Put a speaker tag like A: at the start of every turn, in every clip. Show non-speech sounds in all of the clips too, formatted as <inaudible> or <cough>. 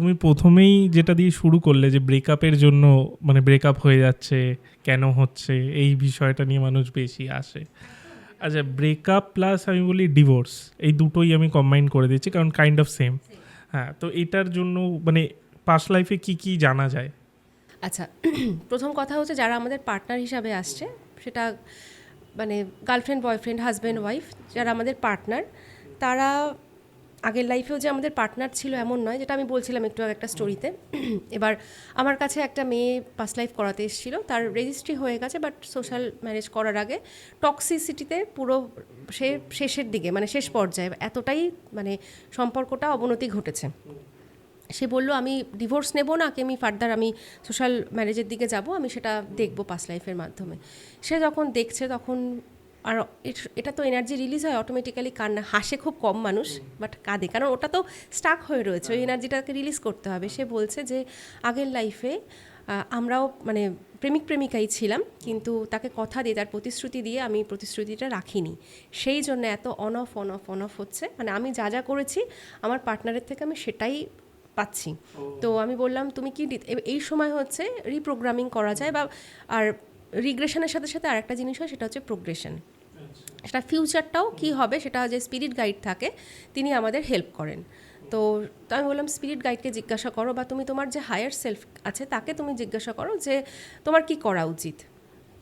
A: তুমি প্রথমেই যেটা দিয়ে শুরু করলে যে ব্রেকআপের জন্য মানে ব্রেকআপ হয়ে যাচ্ছে, কেন হচ্ছে, এই বিষয়টা নিয়ে মানুষ বেশি আসে। আচ্ছা ব্রেকআপ প্লাস আমি বলি ডিভোর্স এই দুটোই আমি কম্বাইন করে দিচ্ছি, কারণ কাইন্ড অফ সেম হ্যাঁ তো এটার জন্য মানে পাস্ট লাইফে কি কি জানা যায়?
B: আচ্ছা <clears throat> প্রথম কথা হচ্ছে যারা আমাদের পার্টনার হিসাবে আসছে, সেটা মানে গার্লফ্রেন্ড বয়ফ্রেন্ড হাজব্যান্ড ওয়াইফ যারা আমাদের পার্টনার তারা আগের লাইফেও যে আমাদের পার্টনার ছিল এমন নয়, যেটা আমি বলছিলাম একটু আগে একটা স্টোরিতে এবার আমার কাছে একটা মেয়ে পাস লাইফ করাতে এসেছিল, তার রেজিস্ট্রি হয়ে গেছে বাট সোশ্যাল ম্যারেজ করার আগে টক্সিসিটিতে পুরো সে শেষের দিকে মানে শেষ পর্যায়ে এতটাই মানে সম্পর্কটা অবনতি ঘটেছে। সে বলল, আমি ডিভোর্স নেব না, কি আমি ফার্দার আমি সোশ্যাল ম্যারেজের দিকে যাব, আমি সেটা দেখব পাস লাইফের মাধ্যমে। সে যখন দেখছে, তখন আর এটা তো এনার্জি রিলিজ হয় অটোমেটিক্যালি কান্না হাসে খুব কম মানুষ বাট কাঁদে। কারণ ওটা তো স্টাক হয়ে রয়েছে ওই এনার্জিটাকে রিলিজ করতে হবে। সে বলছে যে আগের লাইফে আমরাও মানে প্রেমিক প্রেমিকাই ছিলাম কিন্তু তাকে কথা দিয়ে তার প্রতিশ্রুতি দিয়ে আমি প্রতিশ্রুতিটা রাখিনি। সেই জন্য এত on off on off on off হচ্ছে। মানে আমি যা যা করেছি আমার পার্টনারের থেকে আমি সেটাই পাচ্ছি। তো আমি বললাম তুমি কি এই সময় হচ্ছে রিপ্রোগ্রামিং করা যায় বা আর রিগ্রেশনের সাথে সাথে আরেকটা জিনিস হয় সেটা হচ্ছে প্রোগ্রেশন সেটা ফিউচারটাও কি হবে সেটা যে স্পিরিট গাইড থাকে তিনি আমাদের হেল্প করেন। তো আমি বললাম স্পিরিট গাইডকে জিজ্ঞাসা করো বা তুমি তোমার যে হায়ার সেলফ আছে তাকে তুমি জিজ্ঞাসা করো যে তোমার কি করা উচিত।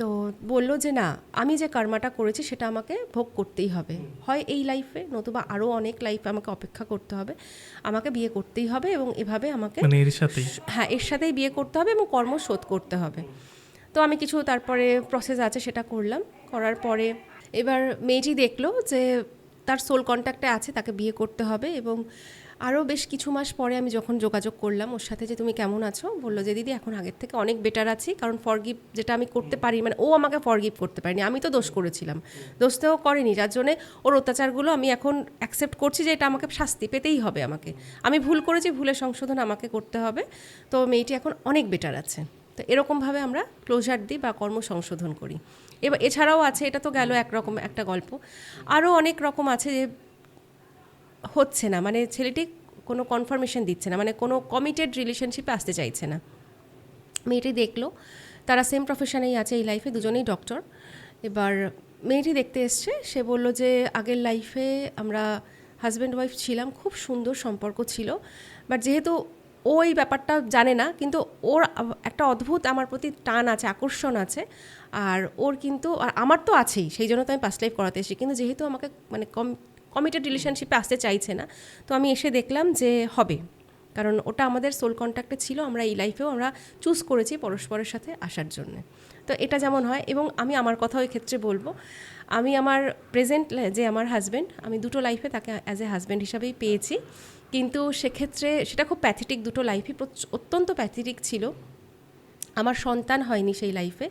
B: তো বলল যে না আমি যে কর্মাটা করেছি সেটা আমাকে ভোগ করতেই হবে। হয় এই লাইফে নতুবা আরও অনেক লাইফে আমাকে অপেক্ষা করতে হবে আমাকে বিয়ে করতেই হবে এবং এভাবে আমাকে
A: মানে এর সাথেই।
B: হ্যাঁ এর সাথেই বিয়ে করতে হবে এবং কর্ম শোধ করতে হবে। তো আমি কিছু তারপরে প্রসেস আছে সেটা করলাম করার পরে এবার মেয়েটি দেখল যে তার সোল কন্ট্যাক্টে আছে তাকে বিয়ে করতে হবে এবং আরও বেশ কিছু মাস পরে আমি যখন যোগাযোগ করলাম ওর সাথে যে তুমি কেমন আছো? বলল যে দিদি এখন আগের থেকে অনেক বেটার আছি কারণ ফরগিভ যেটা আমি করতে পারি মানে ও আমাকে ফরগিভ করতে পারিনি আমি তো দোষ করেছিলাম। দোষ তো করেনি যার জন্যে ওর অত্যাচারগুলো আমি এখন অ্যাকসেপ্ট করছি যে এটা আমাকে শাস্তি পেতেই হবে আমাকে। আমি ভুল করেছি ভুলের সংশোধন আমাকে করতে হবে। তো মেয়েটি এখন অনেক বেটার আছে। তো এরকমভাবে আমরা ক্লোজার দিই বা কর্ম সংশোধন করি। এবার এছাড়াও আছে, এটা তো গেল একরকম একটা গল্প। আরও অনেক রকম আছে যে হচ্ছে না মানে ছেলেটি কোনো কনফার্মেশন দিচ্ছে না মানে কোনো কমিটেড রিলেশনশিপে আসতে চাইছে না। মেয়েটি দেখল, তারা সেম প্রফেশনেই আছে এই লাইফে দুজনেই ডক্টর এবার মেয়েটি দেখতে এসছে, সে বলল যে, আগের লাইফে আমরা হাজব্যান্ড ওয়াইফ ছিলাম, খুব সুন্দর সম্পর্ক ছিল। বাট যেহেতু ও ব্যাপারটা জানে না, কিন্তু ওর একটা অদ্ভুত আমার প্রতি টান আছে, আকর্ষণ আছে। আর ওর কিন্তু, আর আমার তো আছেই, সেই জন্য তো আমি পাস্ট লাইফ করাতে এসেছি। কিন্তু যেহেতু আমাকে মানে কম কমিটেড রিলেশনশিপে আসতে চাইছে না, তো আমি এসে দেখলাম যে হবে। কারণ ওটা আমাদের সোল কন্ট্যাক্টে ছিল, আমরা এই লাইফেও আমরা চুজ করেছি পরস্পরের সাথে আসার জন্য। তো এটা যেমন হয়, এবং আমি আমার কথা ওই ক্ষেত্রে বলব, আমি আমার প্রেজেন্ট যে আমার হাজব্যান্ড আমি দুটো লাইফে তাকে অ্যাজ এ হাজব্যান্ড হিসাবেই পেয়েছি। কিন্তু সেক্ষেত্রে সেটা খুব প্যাথেটিক দুটো লাইফই অত্যন্ত প্যাথেটিক ছিল। আমার সন্তান হয়নি সেই লাইফে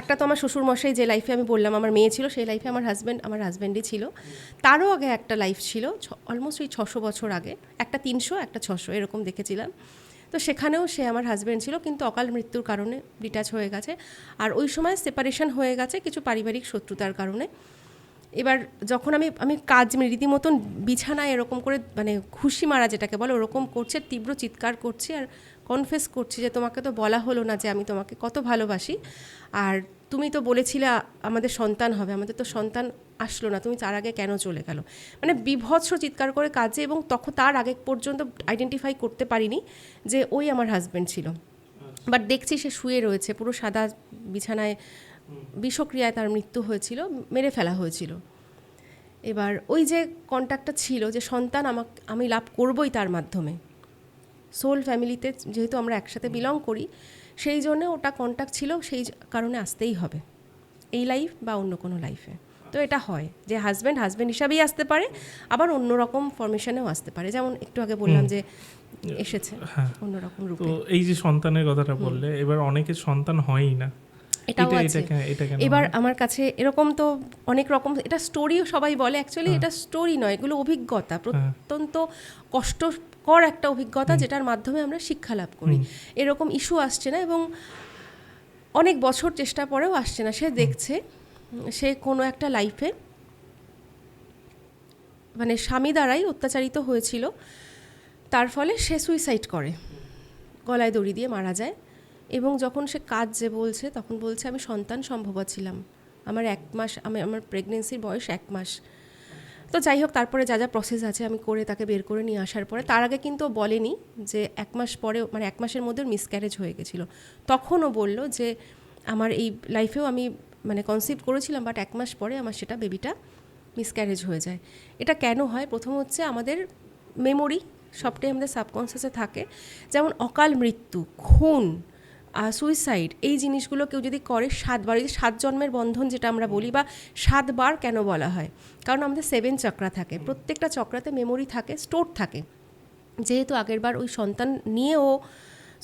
B: একটা তো আমার শ্বশুরমশাই যে লাইফে আমি বললাম, আমার মেয়ে ছিল, সেই লাইফে আমার হাজব্যান্ড আমার হাজব্যান্ডই ছিল। তারও আগে একটা লাইফ ছিল অলমোস্ট ওই ছশো বছর আগে। একটা তিনশো, একটা ছশো, এরকম দেখেছিলাম। তো সেখানেও সে আমার হাজব্যান্ড ছিল, কিন্তু অকাল মৃত্যুর কারণে ডিটাচ হয়ে গেছে। আর ওই সময় সেপারেশন হয়ে গেছে কিছু পারিবারিক শত্রুতার কারণে। এবার যখন আমি আমি কাজ রীতিমতন বিছানায় এরকম করে মানে খুশি মারা যেটাকে বলে, ওরকম করছে, তীব্র চিৎকার করছে, আর কনফেস করছি যে তোমাকে তো বলা হলো না যে আমি তোমাকে কত ভালোবাসি। আর তুমি তো বলেছিলে আমাদের সন্তান হবে আমাদের তো সন্তান আসলো না তুমি তার আগে কেন চলে গেল? মানে বিভৎস চিৎকার করে কাজে এবং তখন তার আগে পর্যন্ত আইডেন্টিফাই করতে পারিনি যে ওই আমার হাজব্যান্ড ছিল। বাট দেখছি সে শুয়ে রয়েছে পুরো সাদা বিছানায় বিষক্রিয়ায় তার মৃত্যু হয়েছিল মেরে ফেলা হয়েছিল। এবার ওই যে কন্ট্যাক্টটা ছিল যে সন্তান আমাকে আমি লাভ করবই তার মাধ্যমে। সোল ফ্যামিলিতে যেহেতু আমরা একসাথে বিলং করি সেই জন্য ওটা কন্ট্যাক্ট ছিল সেই কারণে আসতেই হবে। এই লাইফ বা অন্য কোনো লাইফে তো এটা হয় যে হাজব্যান্ড হাজব্যান্ড হিসাবেই আসতে পারে আবার অন্য রকম ফরমেশনেও আসতে পারে। যেমন একটু আগে বললাম যে এসেছে
A: হ্যাঁ।
B: অন্যরকম
A: তো
B: রূপে।
A: এই যে সন্তানের কথাটা বললে এবার অনেকে সন্তান হয়ই না।
B: এটাও আছে। এবার আমার কাছে এরকম তো অনেক রকম এটা স্টোরিও সবাই বলে অ্যাকচুয়ালি
A: হ্যাঁ।
B: এটা স্টোরি নয় এগুলো অভিজ্ঞতা। প্রত্যন্ত কষ্টকর একটা অভিজ্ঞতা যেটার মাধ্যমে আমরা শিক্ষা লাভ করি। এরকম ইস্যু আসছে না এবং অনেক বছর চেষ্টা পরেও আসছে না। সে দেখছে সে কোনো একটা লাইফে মানে স্বামী দ্বারাই অত্যাচারিত হয়েছিল তার ফলে সে সুইসাইড করে। গলায় দড়ি দিয়ে মারা যায়। এবং যখন সে কাজ যে বলছে, তখন বলছে, আমি সন্তান সম্ভবা ছিলাম। আমার এক মাস, আমি, আমার প্রেগনেন্সির বয়স এক মাস। তো যাই হোক, তারপরে যা যা প্রসেস আছে, আমি করে তাকে বের করে নিয়ে আসার পরে, তার আগে কিন্তু বলেনি যে এক মাস পরে মানে এক মাসের মধ্যে মিসক্যারেজ হয়ে গেছিল। তখনও বলল যে, আমার এই লাইফেও আমি মানে কনসিভ করেছিলাম বাট এক মাস পরে আমার সেটা বেবিটা মিসক্যারেজ হয়ে যায়। এটা কেন হয়? প্রথম হচ্ছে আমাদের মেমোরি সবটাই আমাদের সাবকনসিয়াসে থাকে। যেমন অকাল মৃত্যু, খুন সুইসাইড এই জিনিসগুলো কেউ যদি করে সাতবার যে সাত জন্মের বন্ধন যেটা আমরা বলি বা সাতবার কেন বলা হয়? কারণ আমাদের সেভেন চক্রা থাকে, প্রত্যেকটা চক্রাতে মেমোরি থাকে স্টোর থাকে। যেহেতু আগেরবার ওই সন্তান নিয়ে ও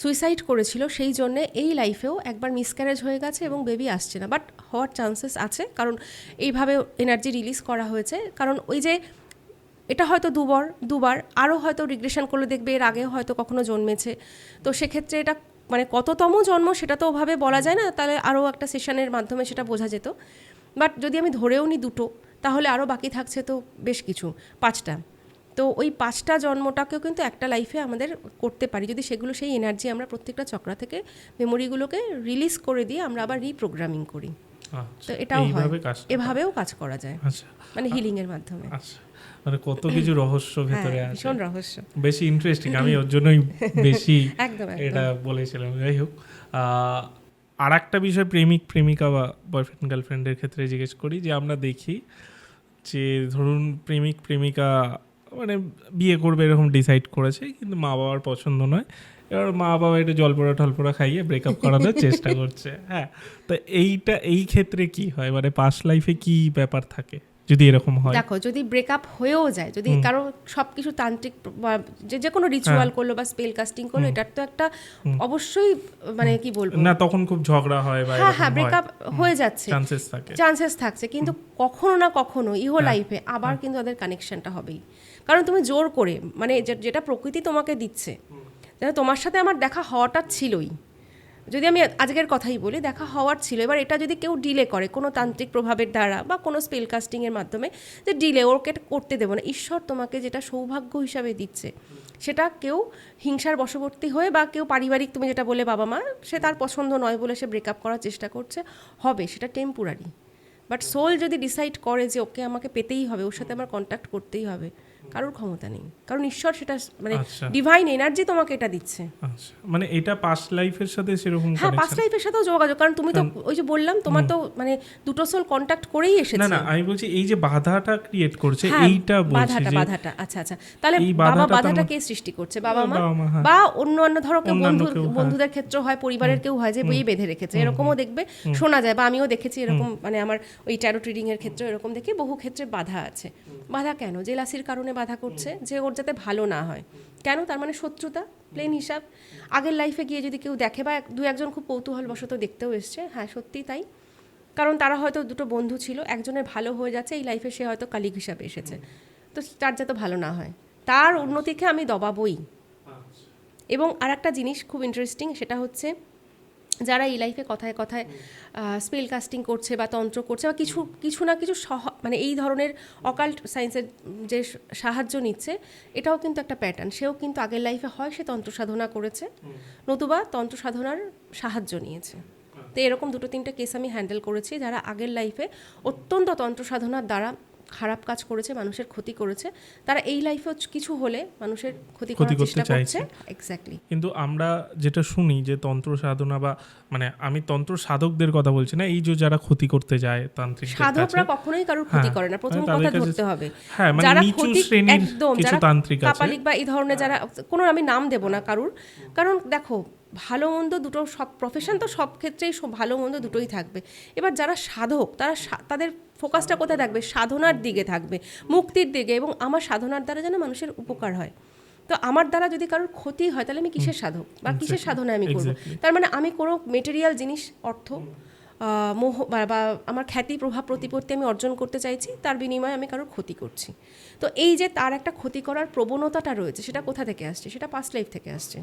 B: সুইসাইড করেছিল, সেই জন্যে এই লাইফেও একবার মিসক্যারেজ হয়ে গেছে এবং বেবি আসছে না। বাট হওয়ার চান্সেস আছে, কারণ এইভাবে এনার্জি রিলিজ করা হয়েছে। কারণ ওই যে এটা হয়তো দুবার দুবার, আরও হয়তো রিগ্রেশন করলে দেখবে এর আগেও হয়তো কখনো জন্মেছে। তো সেক্ষেত্রে এটা মানে কততম জন্ম সেটা তো ওভাবে বলা যায় না, তাহলে আরও একটা সেশনের মাধ্যমে সেটা বোঝা যেত। বাট যদি আমি ধরেও নিই দুটো, তাহলে আরও বাকি থাকছে তো বেশ কিছু, পাঁচটা। তো ওই পাঁচটা জন্মটাকেও কিন্তু একটা লাইফে আমাদের করতে পারি। যদি সেগুলো সেই এনার্জি আমরা প্রত্যেকটা চক্রা থেকে মেমোরিগুলোকে রিলিজ করে দিয়ে আমরা আবার রিপ্রোগ্রামিং করি। তো এটাও হয়। এভাবেও কাজ করা যায়।
A: আচ্ছা।
B: মানে হিলিংয়ের মাধ্যমে।
A: আচ্ছা। মানে কত কিছু রহস্য ভেতরে
B: হ্যাঁ
A: আছে।
B: ভীষণ রহস্য।
A: বেশি ইন্টারেস্টিং আমি ওর জন্যই বেশি <laughs> এটা বলেছিলাম। যাই হোক আর একটা বিষয় প্রেমিক প্রেমিকা বা বয়ফ্রেন্ড গার্লফ্রেন্ডের ক্ষেত্রে জিজ্ঞেস করি যে আমরা দেখি যে ধরুন প্রেমিক প্রেমিকা মানে বিয়ে করবে এরকম ডিসাইড করেছে কিন্তু মা বাবার পছন্দ নয়। এবার মা বাবা একটু জলপোড়া টলপোড়া খাইয়ে ব্রেকআপ করানোর চেষ্টা <laughs> করছে হ্যাঁ। তো এইটা এই ক্ষেত্রে কি হয়? মানে পাস লাইফে কি ব্যাপার থাকে? যদি এরকম হয়।
B: দেখো যদি ব্রেকআপ হয়েও যায় যদি কারও সব কিছু তান্ত্রিক যে যে কোনো রিচুয়াল করল বা স্পেল কাস্টিং করল এটার তো একটা অবশ্যই মানে কি বলব?
A: না তখন খুব ঝগড়া হয় বা
B: হ্যাঁ হ্যাঁ ব্রেকআপ হয়ে। যাচ্ছে।
A: চান্সেস থাকে।
B: চান্সেস থাকছে। কিন্তু কখনো না কখনো ইহো
A: হ্যাঁ।
B: লাইফে আবার কিন্তু তাদের কানেকশনটা হবেই। কারণ তুমি জোর করে মানে যেটা প্রকৃতি তোমাকে দিচ্ছে তোমার সাথে আমার দেখা হওয়াটা ছিলই। যদি আমি আজকের কথাই বলি, দেখা হওয়ার ছিল। এবার এটা যদি কেউ ডিলে করে, কোনো তান্ত্রিক প্রভাবের দ্বারা বা কোনো স্পেল কাস্টিংয়ের মাধ্যমে, যে ডিলে ওকে করতে দেবো না। ঈশ্বর তোমাকে যেটা সৌভাগ্য হিসাবে দিচ্ছে, সেটা কেউ হিংসার বশবর্তী হয়ে বা কেউ পারিবারিক তুমি যেটা বলে বাবা মা, সে তার পছন্দ নয় বলে সে ব্রেকআপ করার চেষ্টা করছে, হবে, সেটা টেম্পোরারি বাট সোল যদি ডিসাইড করে যে, ওকে আমাকে পেতেই হবে, ওর সাথে আমার কন্ট্যাক্ট করতেই হবে কারোর ক্ষমতা নেই। কারণ ঈশ্বর সেটা মানে
A: আচ্ছা।
B: ডিভাইন এনার্জি তোমাকে এটা দিচ্ছে।
A: আচ্ছা। মানে এটা পাস্ট লাইফের সাথে সেরকম
B: হ্যাঁ পাস্ট লাইফের সাথেও যোগাযোগ। কারণ তুমি তো ওই যে বললাম তোমার তো মানে দুটো সোল কন্ট্যাক্ট করেই এসেছে
A: না না আমি বলছি এই যে বাধাটা ক্রিয়েট করছে
B: হ্যাঁ,
A: এইটা বলছি
B: বাধাটা বাধাটা। আচ্ছা আচ্ছা। তাহলে বাবা
A: বাধাটা
B: কে সৃষ্টি করছে? বাবা মা?
A: বাবা মা, হ্যাঁ।
B: বা অন্য অন্য ধরো কেউ বন্ধু
A: হ্যাঁ।
B: বন্ধুদের ক্ষেত্রে হয় পরিবারের কেউ হয় যে বই বেঁধে রেখেছে। এরকমও দেখবে শোনা যায়। বা আমিও দেখেছি এরকম মানে আমার ওই ট্যারো ট্রিডিং এর ক্ষেত্রে এরকম দেখি বহু ক্ষেত্রে বাধা আছে। বাধা কেন? জেলাসির কারণে বাধা করছে যে ওর যাতে ভালো না হয়। কেন? তার মানে শত্রুতা প্লেন হিসাব। আগের লাইফে গিয়ে যদি কেউ দেখে বা দু একজন খুব কৌতূহলবশত দেখতেও এসছে হ্যাঁ সত্যিই তাই। কারণ তারা হয়তো দুটো বন্ধু ছিল একজনের ভালো হয়ে যাচ্ছে এই লাইফে সে হয়তো কালিক হিসাবে এসেছে। তো তার যাতে ভালো না হয়। তার উন্নতিকে আমি দবাবই। এবং আর একটা জিনিস খুব ইন্টারেস্টিং সেটা হচ্ছে যারা এই লাইফে কথায় কথায় স্পেল কাস্টিং করছে বা তন্ত্র করছে বা কিছু কিছু না কিছু সহ মানে এই ধরনের অকাল্ট সায়েন্সের যে সাহায্য নিচ্ছে এটাও কিন্তু একটা প্যাটার্ন সেও কিন্তু আগের লাইফে হয় সে তন্ত্র সাধনা করেছে। নতুবা তন্ত্র সাধনার সাহায্য নিয়েছে। তো এরকম দুটো তিনটে কেস আমি হ্যান্ডেল করেছি যারা আগের লাইফে অত্যন্ত তন্ত্র সাধনার দ্বারা খারাপ কাজ করেছে মানুষের ক্ষতি করেছে তারা এই লাইফে কিছু হলে মানুষের ক্ষতি
A: ক্ষতি
B: করার
A: করতে
B: চেষ্টা করছে।
A: চাইছে।
B: এক্স্যাক্টলি
A: কিন্তু আমরা যেটা শুনি যে তন্ত্র সাধনা বা মানে আমি তন্ত্র সাধকদের কথা বলছি না এই যে যারা ক্ষতি করতে যায় তান্ত্রিক
B: সাধকরা কখনোই কারোর ক্ষতি
A: হ্যাঁ,
B: করে না। প্রথম কথা ধরতে হবে।
A: হ্যাঁ মানে
B: যারা
A: নিচু শ্রেণির কিছু তান্ত্রিক আছে।
B: কাপালিক বা এই ধরনের যারা কোনো আমি নাম দেব না কারুর। কারণ দেখো ভালো মন্দ দুটো সব প্রফেশন তো সব ক্ষেত্রেই ভালো মন্দ দুটোই থাকবে। এবার যারা সাধক তারা সা- তাদের ফোকাসটা কোথায় থাকবে? সাধনার দিকে থাকবে মুক্তির দিকে এবং আমার সাধনার দ্বারা যেন মানুষের উপকার হয়। তো আমার দ্বারা যদি কারোর ক্ষতি হয় তাহলে আমি কিসের সাধক? বা কিসের সাধনা আমি করব. তার মানে আমি কোনো মেটেরিয়াল জিনিস অর্থ মোহ বা বা আমার খ্যাতি প্রভাব প্রতিপত্তি আমি অর্জন করতে চাইছি তার বিনিময়ে আমি কারোর ক্ষতি করছি। তো এই যে তার একটা ক্ষতি করার প্রবণতাটা রয়েছে সেটা কোথা থেকে আসছে? সেটা পাস্ট লাইফ থেকে আসছে।